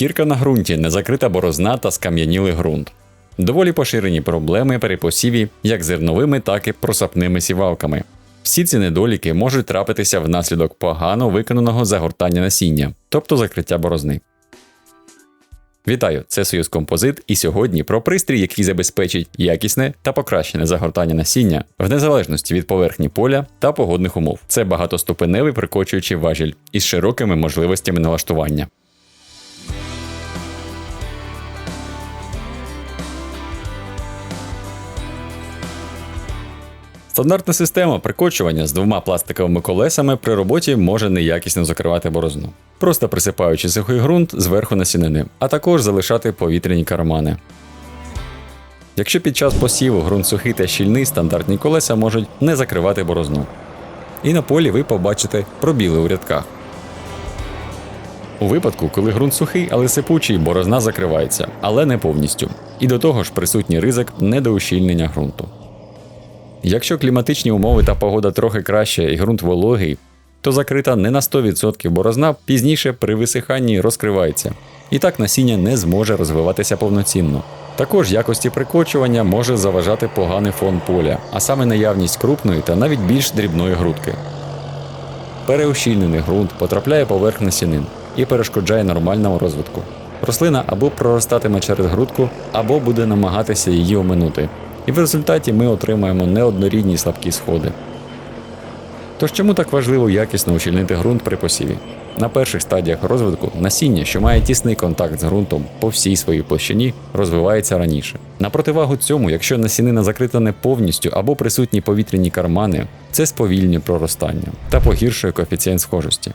шкірка на ґрунті, незакрита борозна та скам'янілий ґрунт. Доволі поширені проблеми при посіві як зерновими, так і просапними сівалками. Всі ці недоліки можуть трапитися внаслідок погано виконаного загортання насіння, тобто закриття борозни. Вітаю, це Союз Композит, і сьогодні про пристрій, який забезпечить якісне та покращене загортання насіння в незалежності від поверхні поля та погодних умов. Це багатоступеневий прикочуючий важіль із широкими можливостями налаштування. Стандартна система прикочування з двома пластиковими колесами при роботі може неякісно закривати борозну, просто присипаючи сухий ґрунт зверху насінини, а також залишати повітряні кармани. Якщо під час посіву ґрунт сухий та щільний, стандартні колеса можуть не закривати борозну. І на полі ви побачите пробіли у рядках. У випадку, коли ґрунт сухий, але сипучий, борозна закривається, але не повністю. І до того ж присутній ризик недоущільнення ґрунту. Якщо кліматичні умови та погода трохи краще і ґрунт вологий, то закрита не на 100% борозна пізніше при висиханні розкривається, і так насіння не зможе розвиватися повноцінно. Також якості прикочування може заважати поганий фон поля, а саме наявність крупної та навіть більш дрібної грудки. Переущільнений ґрунт потрапляє поверх насінин і перешкоджає нормальному розвитку. Рослина або проростатиме через грудку, або буде намагатися її оминути. І в результаті ми отримаємо неоднорідні слабкі сходи. Тож чому так важливо якісно ущільнити ґрунт при посіві? На перших стадіях розвитку насіння, що має тісний контакт з ґрунтом по всій своїй площині, розвивається раніше. На противагу цьому, якщо насінина закрита не повністю або присутні повітряні кармани, це сповільнює проростання та погіршує коефіцієнт схожості.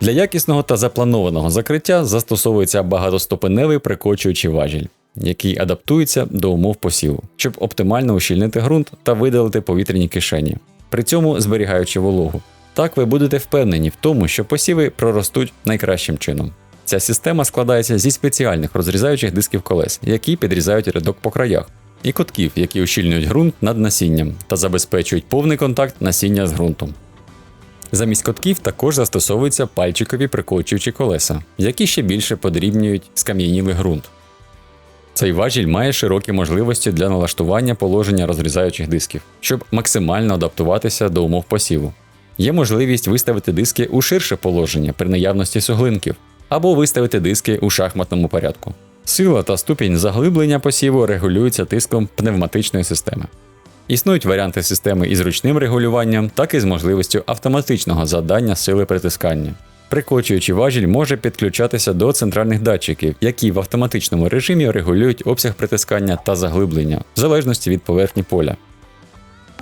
Для якісного та запланованого закриття застосовується багатоступеневий прикочуючий важіль, який адаптується до умов посіву, щоб оптимально ущільнити ґрунт та видалити повітряні кишені, при цьому зберігаючи вологу. Так ви будете впевнені в тому, що посіви проростуть найкращим чином. Ця система складається зі спеціальних розрізаючих дисків колес, які підрізають рядок по краях, і котків, які ущільнюють ґрунт над насінням та забезпечують повний контакт насіння з ґрунтом. Замість котків також застосовуються пальчикові прикочуючі колеса, які ще більше подрібнюють скам'янілий ґрунт. Цей важіль має широкі можливості для налаштування положення розрізаючих дисків, щоб максимально адаптуватися до умов посіву. Є можливість виставити диски у ширше положення при наявності суглинків, або виставити диски у шахматному порядку. Сила та ступінь заглиблення посіву регулюються тиском пневматичної системи. Існують варіанти системи із ручним регулюванням, так і з можливістю автоматичного задання сили притискання. Прикочуючий важіль може підключатися до центральних датчиків, які в автоматичному режимі регулюють обсяг притискання та заглиблення в залежності від поверхні поля.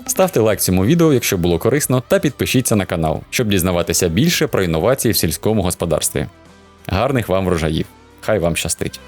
Ставте лайк цьому відео, якщо було корисно, та підпишіться на канал, щоб дізнаватися більше про інновації в сільському господарстві. Гарних вам врожаїв! Хай вам щастить!